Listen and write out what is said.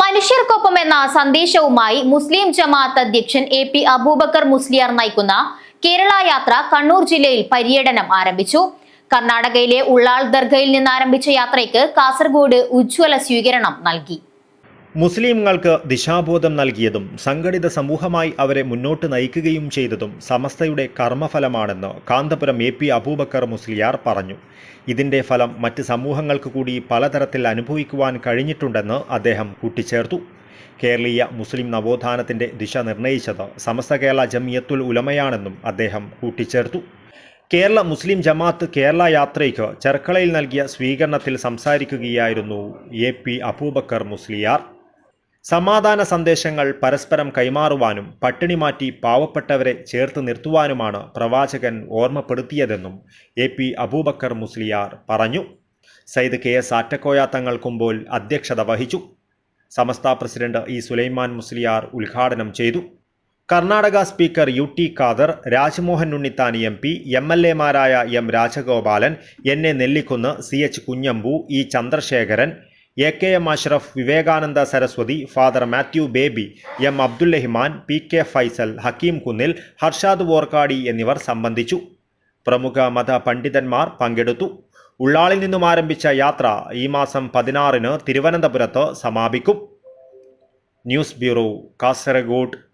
മനുഷ്യർക്കൊപ്പം എന്ന സന്ദേശവുമായി മുസ്ലിം ജമാഅത്ത് അധ്യക്ഷൻ എ പി അബൂബക്കർ മുസ്ലിയാർ നയിക്കുന്ന കേരള യാത്ര കണ്ണൂർ ജില്ലയിൽ പര്യടനം ആരംഭിച്ചു. കർണാടകയിലെ ഉള്ളാൾ ദർഗയിൽ നിന്ന് ആരംഭിച്ച യാത്രയ്ക്ക് കാസർഗോഡ് ഉജ്ജ്വല സ്വീകരണം നൽകി. മുസ്ലിംകൾക്ക് ദിശാബോധം നൽകിയതും സംഘടിത സമൂഹമായി അവരെ മുന്നോട്ട് നയിക്കുകയും ചെയ്തതും സമസ്തയുടെ കർമ്മഫലമാണെന്ന് കാന്തപുരം എ പി അബൂബക്കർ മുസ്ലിയാർ പറഞ്ഞു. ഇതിന്റെ ഫലം മറ്റ് സമൂഹങ്ങൾക്ക് കൂടി പലതരത്തിൽ അനുഭവിക്കുവാൻ കഴിഞ്ഞിട്ടുണ്ടെന്ന് അദ്ദേഹം കൂട്ടിച്ചേർത്തു. കേരളീയ മുസ്ലിം നവോത്ഥാനത്തിന്റെ ദിശ നിർണയിച്ചത് സമസ്ത കേരള ജമിയത്തുൽ ഉലമയാണെന്നും അദ്ദേഹം കൂട്ടിച്ചേർത്തു. കേരള മുസ്ലിം ജമാഅത്ത് കേരള യാത്രയ്ക്ക് ചെർക്കളയിൽ നൽകിയ സ്വീകരണത്തിൽ സംസാരിക്കുകയായിരുന്നു എ പി അബൂബക്കർ മുസ്ലിയാർ. സമാധാന സന്ദേശങ്ങൾ പരസ്പരം കൈമാറുവാനും പട്ടിണി മാറ്റി പാവപ്പെട്ടവരെ ചേർത്ത് നിർത്തുവാനുമാണ് പ്രവാചകൻ ഓർമ്മപ്പെടുത്തിയതെന്നും എ പി അബൂബക്കർ മുസ്ലിയാർ പറഞ്ഞു. സയ്യിദ് കെ എസ് ആറ്റക്കോയ കുമ്പോൾ അധ്യക്ഷത വഹിച്ചു. സമസ്ത പ്രസിഡന്റ് ഇ സുലൈമാൻ മുസ്ലിയാർ ഉദ്ഘാടനം ചെയ്തു. Karnataka speaker U T Khader Rajmohan Unnithan M P M L എമാരായ M Rajagopalan N A Nellikkunnu C H Kunhambu E Chandrasekharan A K M Ashraf Vivekananda Saraswathi father Mathew Baby M Abdulrahiman P K Faisal Hakeem Kunnil Harshad Vorkady എന്നിവർ സംബന്ധിച്ചു. പ്രമുഖ മത പണ്ഡിതന്മാർ പങ്കെടുത്തു. ഉള്ളാളിൽ നിന്നും ആരംഭിച്ച യാത്ര ഈ മാസം പതിനാറിന് തിരുവനന്തപുരത്ത് സമാപിക്കും. News bureau Kasaragod.